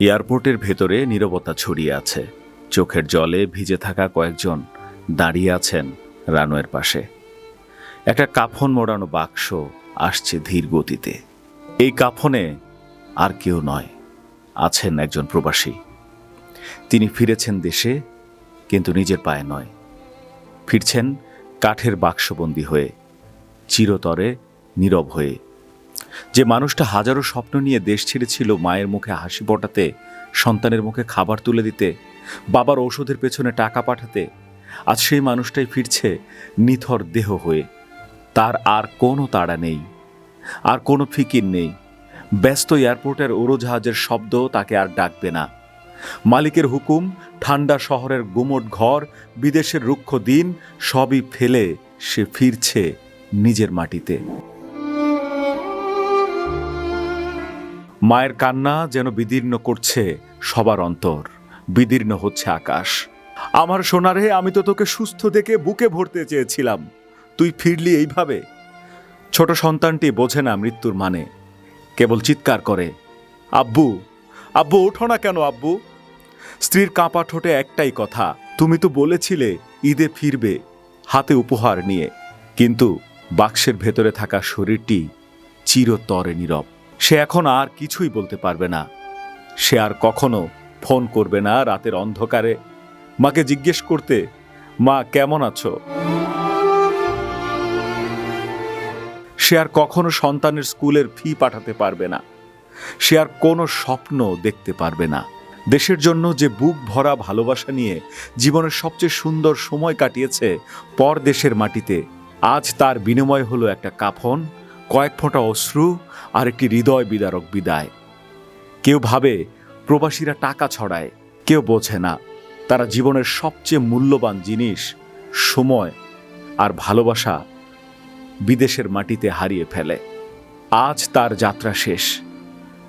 এয়ারপোর্টের ভেতরে নীরবতা ছড়িয়ে আছে। চোখের জলে ভিজে থাকা কয়েকজন দাঁড়িয়ে আছেন রানওয়ের পাশে। একটা কাফন মোড়ানো বাক্স আসছে ধীর গতিতে। এই কাফনে আর কেউ নয়, আছেন একজন প্রবাসী। তিনি ফিরেছেন দেশে, কিন্তু নিজের পায়ে নয়। ফিরছেন কাঠের বাক্সবন্দি হয়ে, চিরতরে নীরব হয়ে যে মানুষটা হাজারো স্বপ্ন নিয়ে দেশ ছেড়েছিল মায়ের মুখে হাসি ফোটাতে, সন্তানের মুখে খাবার তুলে দিতে, বাবার ঔষধের পেছনে টাকা পাঠাতে, আজ সেই মানুষটাই ফিরছে নিথর দেহ হয়ে। তার আর কোনো তাড়া নেই, আর কোনো ফিকির নেই। ব্যস্ত এয়ারপোর্টের উড়োজাহাজের শব্দ তাকে আর ডাকবে না। মালিকের হুকুম, ঠান্ডা শহরের গুমট ঘর, বিদেশের রুক্ষ দিন, সবই ফেলে সে ফিরছে নিজের মাটিতে। মায়ের কান্না যেন বিদীর্ণ করছে সবার অন্তর, বিদীর্ণ হচ্ছে আকাশ। আমার সোনারে, আমি তো তোকে সুস্থ দেখে বুকে ভরতে চেয়েছিলাম। তুই ফিরলি এইভাবে? ছোট সন্তানটি বোঝে না মৃত্যুর মানে। কেবল চিৎকার করে, আব্বু আব্বু, ওঠো না কেন, আব্বু? স্ত্রীর কাঁপা ঠোঁটে একটাই কথা, তুমি তো বলেছিলে ঈদে ফিরবে, হাতে উপহার নিয়ে। কিন্তু বাক্সের ভেতরে থাকা শরীরটি চিরতরে নীরব। সে এখন আর কিছুই বলতে পারবে না। সে আর কখনো ফোন করবে না রাতের অন্ধকারে। মাকে জিজ্ঞেস করতে, মা, কেমন আছো? সে আর কখনো সন্তানের স্কুলের ফি পাঠাতে পারবে না। সে আর কোনো স্বপ্ন দেখতে পারবে না। দেশের জন্য যে বুক ভরা ভালোবাসা নিয়ে জীবনের সবচেয়ে সুন্দর সময় কাটিয়েছে পর দেশের মাটিতে, আজ তার বিনিময় হলো একটা কাফন কয়েক ফোঁটা অশ্রু আর একটি হৃদয় বিদারক বিদায়। কেউ ভাবে প্রবাসীরা টাকা ছড়ায়, কেউ বোঝে না। তারা জীবনের সবচেয়ে মূল্যবান জিনিস, সময় আর ভালোবাসা বিদেশের মাটিতে হারিয়ে ফেলে। আজ তার যাত্রা শেষ।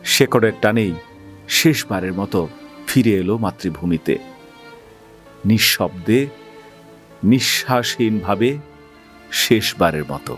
শেকড়ের টানেই শেষবারের মতো ফিরে এলো মাতৃভূমিতে। নিঃশব্দে, নিঃশ্বাসহীনভাবে শেষবারের মতো।